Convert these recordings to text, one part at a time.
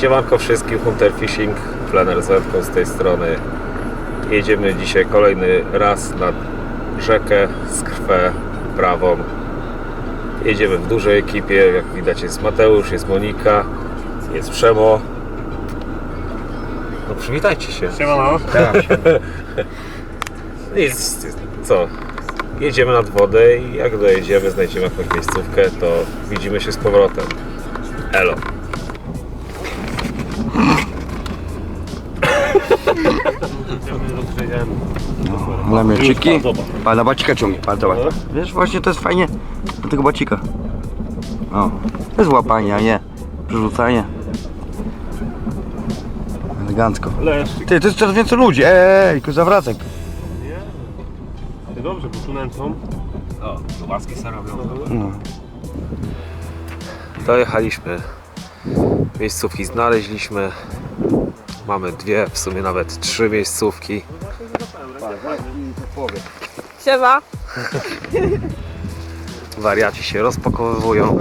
Siemanko wszystkim, Hunter Fishing, Flaner z wędką z tej strony. Jedziemy dzisiaj kolejny raz nad rzekę Skrwę prawą. Jedziemy w dużej ekipie, jak widać jest Mateusz, jest Monika, jest Przemo. No przywitajcie się. Siemano. Nic, co? Jedziemy nad wodę i jak dojedziemy, znajdziemy jakąś miejscówkę, to widzimy się z powrotem. Elo. Namiociki. Pana bacika ciągnie. Pan zobacz. Wiesz, właśnie to jest fajnie do tego bacika. O, to jest łapanie, a nie przerzucanie. Elegancko. Ty, to jest coraz więcej ludzi. Ej, tylko zawracaj. Nie? Ty dobrze, bo tu nęcą. O, tu łaski se robią. No. Dojechaliśmy. Miejscówki znaleźliśmy. Mamy dwie, w sumie nawet trzy miejscówki. Siema. Wariaci się rozpakowywują.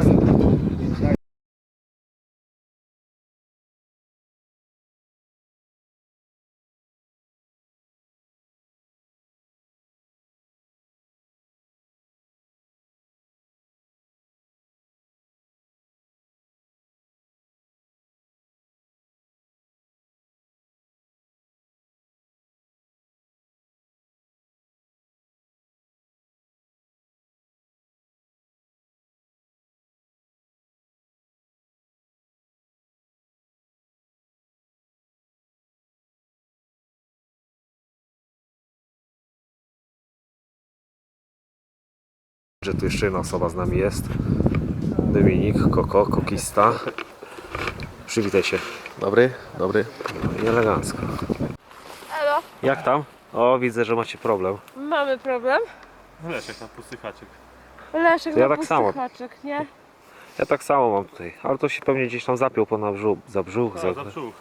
Że tu jeszcze jedna osoba z nami jest. Dominik, Koko, Kokista. Przywitaj się. Dobry, dobry. No i elegancko. Elo. Jak tam? O, widzę, że macie problem. Mamy problem. Leszek na pusty haczyk. Leszek To ja tak pusty samo. haczyk, nie? Ja tak samo mam tutaj, ale to się pewnie gdzieś tam zapiął po na brzuch, za brzuch. A, Za... za brzuch.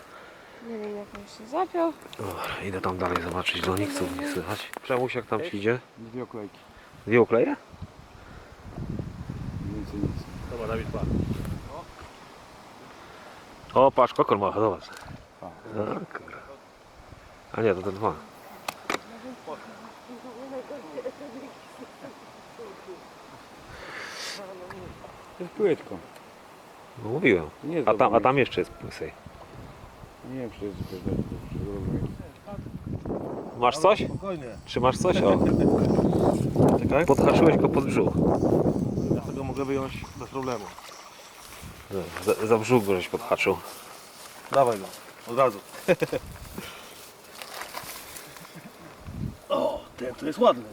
Nie wiem jak on się zapiął. Dobra, idę tam dalej zobaczyć do nich, co nie słychać. Przemuś jak tam ci idzie? Dwie oklejki. Dwie ukleje? Dobra, Dawid, pa. O, patrz, kokor ma, zobacz. A, kurwa. A nie, to ten dwa. To jest płytko. No, mówiłem. Nie jest A tam, a tam jeszcze jest plusej. Nie wiem, czy jest to Masz coś? Spokojnie. Czy masz coś? O, Czekaj. podhaczyłeś go pod brzuch. Mogę wyjąć bez problemu. Za, za brzuch go żeś podhaczył. Dawaj go. Od razu. o, ten to jest ładny.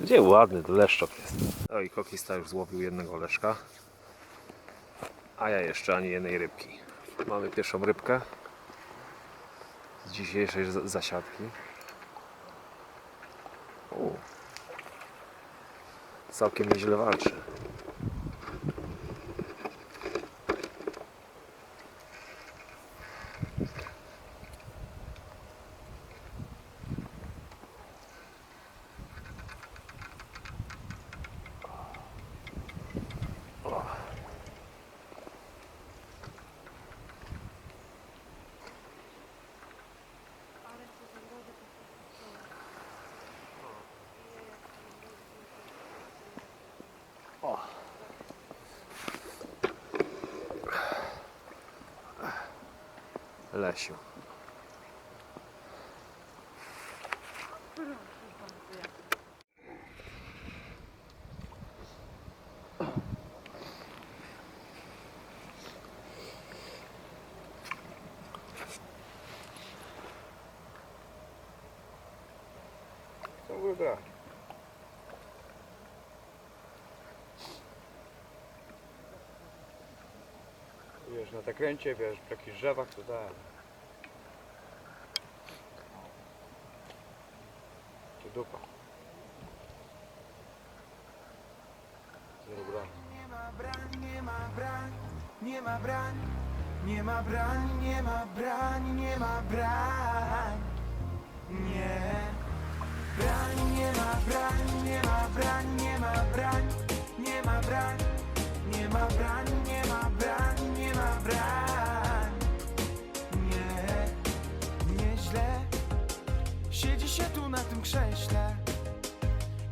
Gdzie ładny, to leszczok jest. O i kokista już złowił jednego leszka. A ja jeszcze ani jednej rybki. Mamy pierwszą rybkę z dzisiejszej zasiadki. U. Całkiem nieźle walczy. Lesiu. To Wiesz, na zakręcie, wiesz, przy jakichś drzewach, to tak. To dupa. Broni. Nie ma brań, nie ma brań, nie ma brań, nie ma brań, nie ma brań, nie ma brań. Nie. Brań, nie ma brań, nie ma brań, krześle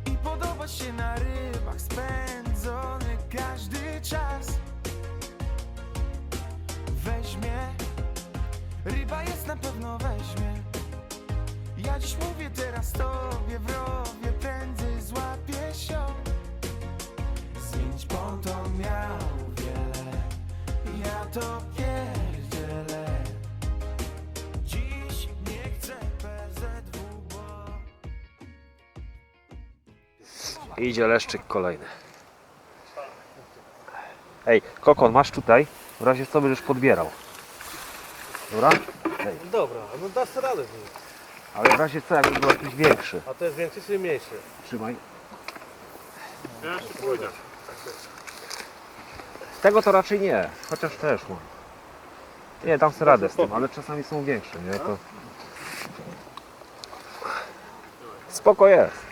I podoba się na rybach spędzony każdy czas. Weźmie, ryba jest na pewno weźmie. Ja dziś mówię teraz tobie w prędzej złapie się. Zdjęć po to miał wiele. Ja to Idzie leszczyk kolejny. Ej, kokon masz tutaj. W razie co będziesz podbierał. Dobra? Ej, Dobra, no dasz radę z nim. ale w razie co, jakby był jakiś większy. A to jest większy czy mniejszy? Trzymaj. Ja jeszcze pójdę. Tego to raczej nie, chociaż też no. Nie, dam sobie radę z tym, ale czasami są większe, nie? To... Spoko jest.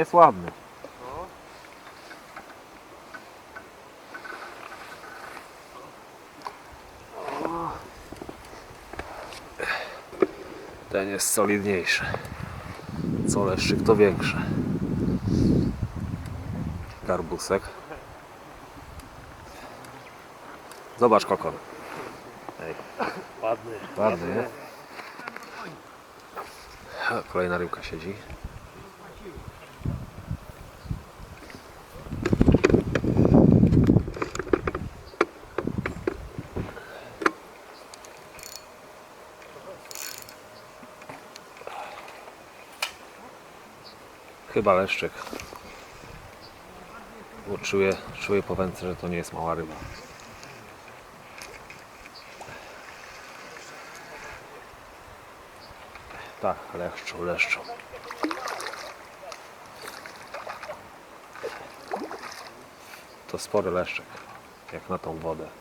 Jest ładny. Ten jest solidniejszy. Co leszczyk to większy. Garbusek. Zobacz kokon. Ej, Ładny. ładny, Kolejna rybka siedzi. Chyba leszczyk. Bo czuję, czuję po wędce, że to nie jest mała ryba. Tak, leszczą, leszczą. To spory leszczyk, jak na tą wodę.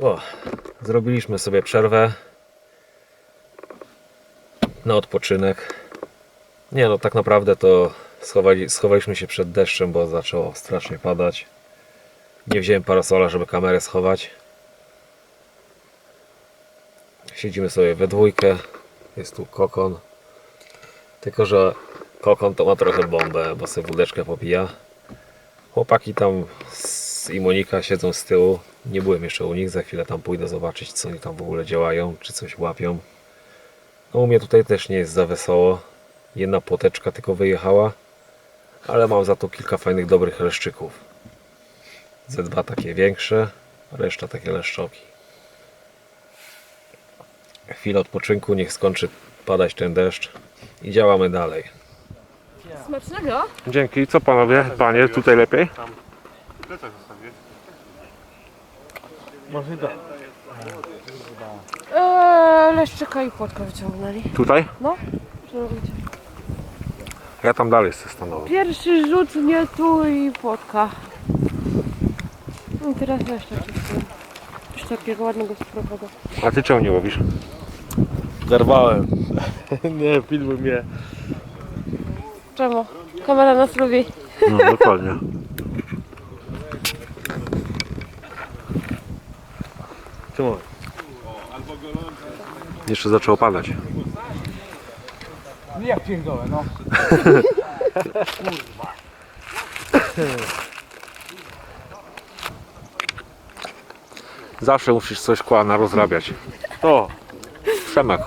O, zrobiliśmy sobie przerwę na odpoczynek. Nie no, tak naprawdę to schowali, schowaliśmy się przed deszczem, bo zaczęło strasznie padać. Nie wziąłem parasola, żeby kamerę schować. Siedzimy sobie we dwójkę. Jest tu kokon. Tylko, że kokon to ma trochę bombę, bo sobie wódeczkę popija. Chłopaki tam z i Monika siedzą z tyłu. Nie byłem jeszcze u nich, za chwilę tam pójdę zobaczyć, co oni tam w ogóle działają, czy coś łapią. No u mnie tutaj też nie jest za wesoło. Jedna płoteczka tylko wyjechała, ale mam za to kilka fajnych, dobrych leszczyków. Ze dwa takie większe, reszta takie leszczoki. Chwilę odpoczynku, niech skończy padać ten deszcz i działamy dalej. Smacznego? Dzięki. Co panowie? Panie, tutaj lepiej? Tam. Plecak zostawię. Może da. Eee, leszczyka i płotkę wyciągnęli. Tutaj? No, zrobicie. Ja tam dalej chcę stanowić. Pierwszy rzut nie tu i płotka. No i teraz leszczyk. Coś takiego ładnego, surowego. A ty czemu nie łowisz? Zerwałem. nie, pilnuj mnie. Czemu? Kamera nas lubi. No, dokładnie. Czemu? Jeszcze zaczęło padać. Jak pierdolę, no. Zawsze musisz coś kłana rozrabiać. To. Przemek.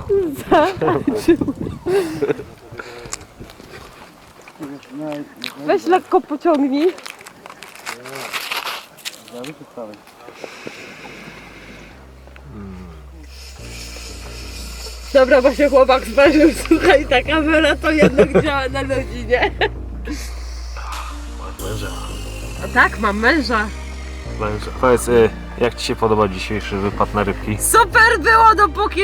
Weź lekko pociągnij. Dobra, bo się chłopak zważył, słuchaj, ta kamera to jednak działa na ludzi, nie? A tak, mam męża. Powiedz, y, jak Ci się podoba dzisiejszy wypad na rybki? Super było, dopóki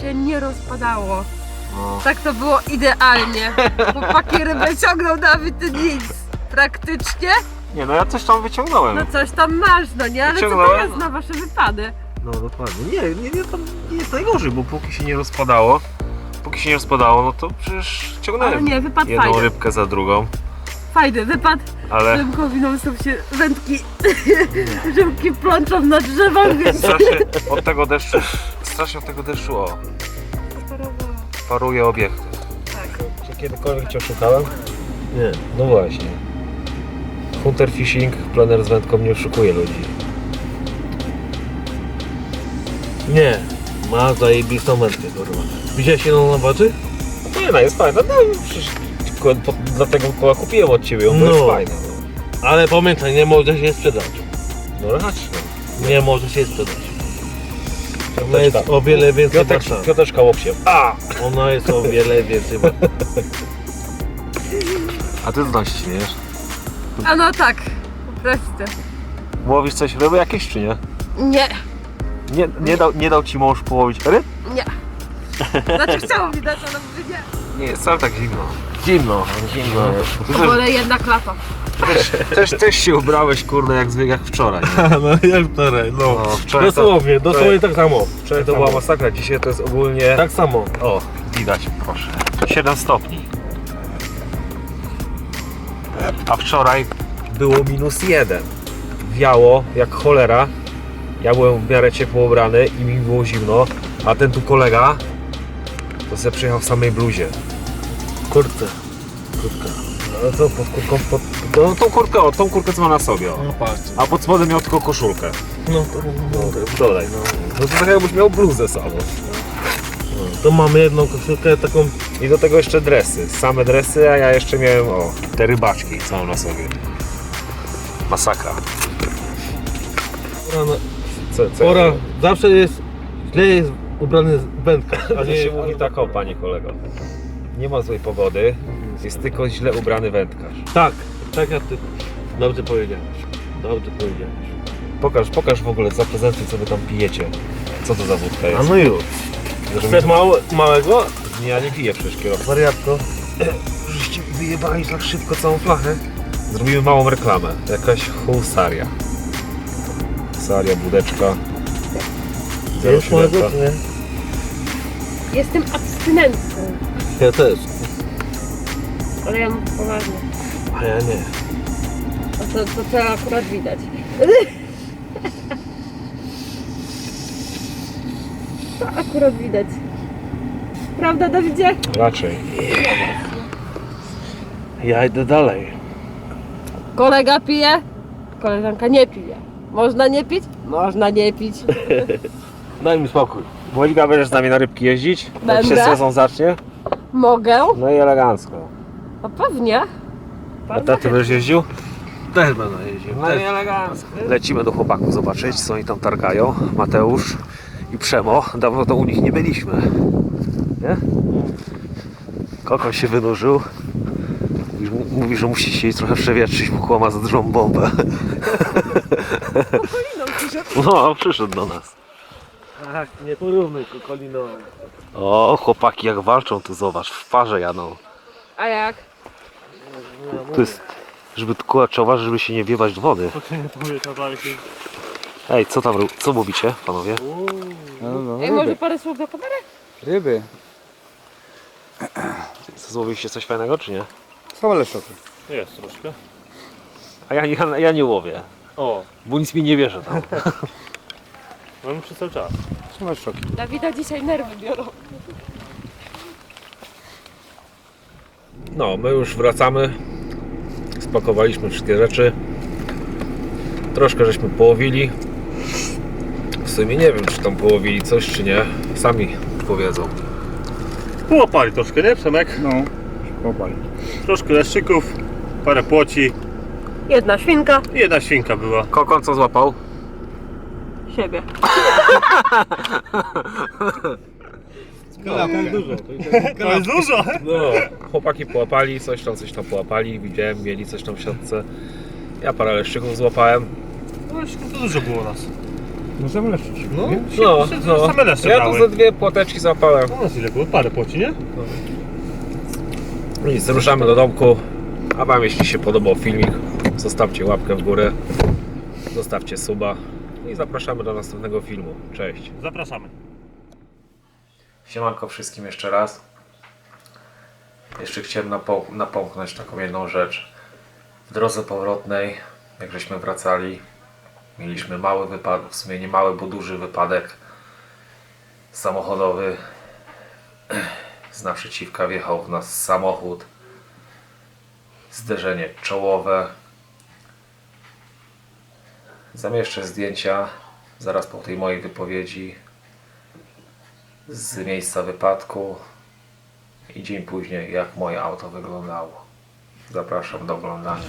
się nie rozpadało. No. Tak to było idealnie. Chłopaki rybę ciągnął, Dawid, ty nic. Praktycznie. Nie, no ja coś tam wyciągnąłem. No coś tam masz, no nie? Ale co Wyciągnąłem. teraz na wasze wypady? No dokładnie. Nie, nie, nie, to nie jest najgorzej, bo póki się nie rozpadało, póki się nie rozpadało, no to przecież ciągnąłem Ale nie, wypad jedną fajny. rybkę za drugą, Fajny wypad. ale Rybkowi non stop się wędki, rybki plączą na drzewach, więc... strasznie od tego deszczu, strasznie od tego deszczu, o, paruje obiekty. Tak. Czy kiedykolwiek Cię oszukałem? Nie. No właśnie. Hunter Fishing, planer z wędką nie oszukuje ludzi. Nie. Ma zajebistą wędkę, kurwa. Widziałeś ją na baczy? Nie no, jest fajna, no przecież po, dlatego koła kupiłem od Ciebie, bo No. jest fajna. No, Ale pamiętaj, nie może się sprzedać. no raczej. Nie może się sprzedać. Ona jest o wiele więcej Piotek, warta. piąteczka łopsiem. A! Ona jest o wiele więcej warta. A Ty znasz, wiesz? A no tak, proste. Łowisz coś ryby jakieś czy nie? Nie, Nie, nie, dał, nie dał Ci mąż połowić ryb? nie. Znaczy chciało mi dać, ale mówię nie. Nie, jest wcale tak zimno. Zimno, zimno. Ty też, Wolę jednak lato. też, też się ubrałeś, kurde, jak zwykle, jak wczoraj. Nie? No jak wczoraj, no. No, wczoraj to, Dosłownie, dosłownie tak samo. wczoraj to była masakra, dzisiaj to jest ogólnie... Tak samo. O, widać, proszę. 7 stopni. A wczoraj było minus 1. Wiało jak cholera. Ja byłem w miarę ciepło ubrany i mi było zimno, a ten tu kolega to sobie przyjechał w samej bluzie. Kurczę. Kurtka. No co, pod kurką, pod... No tą kurtkę, o, tą kurtkę co ma na sobie, o. No patrz. A pod spodem miał tylko koszulkę. No to, No, dodaj, no. No to tak jakbyś miał bluzę samą. to mamy jedną koszulkę taką I do tego jeszcze dresy. Same dresy, a ja jeszcze miałem o, te rybaczki całą na sobie. Masakra. Co, co pora zawsze jest, źle jest ubrany wędkarz, a A nie się mówi tak o, panie kolego. Nie ma złej pogody, jest tylko źle ubrany wędkarz. Tak, tak jak ty dobrze powiedziałeś. Dobrze powiedziałeś. Pokaż, pokaż w ogóle za prezenty, co wy tam pijecie. Co to za wódka A jest? no już. Żeby Chcesz mi- małe, małego? Nie, ja nie piję przecież kierowca. Wariatko. Żeście mi wyjebali tak szybko całą flachę. Zrobimy małą reklamę. Jakaś husaria. Husaria, budeczka. Jest 07. małego czy nie? Jestem abstynentką, Ja też. ale ja mam poważnie. A ja nie. A to, to, to akurat widać. To akurat widać. Prawda, Dawidzie? Raczej. Ja idę dalej. Kolega pije, koleżanka nie pije. Można nie pić? Można nie pić. Daj mi spokój. Monika, będziesz z nami na rybki jeździć? Jak się Będę. sezon zacznie? Mogę? No i elegancko. No pewnie. A taty będziesz jeździł? Też będę jeździł. No i elegancko. Lecimy do chłopaków zobaczyć, co oni tam targają. Mateusz i Przemo. Dawno to u nich nie byliśmy. Nie? Kokon się wynurzył. Mówi, mówi, że musi się jej trochę przewietrzyć, bo kłama za dużą bombę. No, przyszedł do nas. Tak, nie porównuj kokoliną. O, chłopaki jak walczą, tu zobacz, w parze jadą. A jak? Tu jest, żeby tu kłaczować, żeby się nie wiewać do wody. Ej, co tam, co mówicie, panowie? No, no, Ej, może parę słów do kamery? Ryby. Złowiliście coś fajnego, czy nie? Same leszoty. Jest troszkę. A ja nie, ja nie łowię, O, bo nic mi nie wierzy tam. mamy przez cały czas. Same leszoki. Dawida dzisiaj nerwy biorą. No, my już wracamy. Spakowaliśmy wszystkie rzeczy. Troszkę żeśmy połowili. W sumie nie wiem, czy tam połowili coś, czy nie. Sami powiedzą. Połapali troszkę, nie Przemek? No, popali. Troszkę leszczyków, parę płoci Jedna świnka, jedna świnka była. Kokon co złapał? siebie. Tak dużo. To jest dużo! No, chłopaki połapali, coś tam, coś tam połapali. Widziałem, mieli coś tam w siatce. Ja parę leszczyków złapałem. No to dużo było nas. No sam leszczyć. No, No, się- no. same leszcze Ja tu brały. ze dwie płateczki złapałem. No nas ile było? Parę płoci, nie? Nic, ruszamy do domku. A Wam jeśli się podobał filmik, zostawcie łapkę w górę, zostawcie suba i zapraszamy do następnego filmu. Cześć. Zapraszamy. Siemanko wszystkim jeszcze raz. Jeszcze chciałem napom- napomknąć taką jedną rzecz. W drodze powrotnej, jak żeśmy wracali, mieliśmy mały wypadek, w sumie nie mały, bo duży wypadek samochodowy. Z naprzeciwka wjechał w nas samochód. Zderzenie czołowe. Zamieszczę zdjęcia zaraz po tej mojej wypowiedzi z miejsca wypadku i dzień później jak moje auto wyglądało. Zapraszam do oglądania.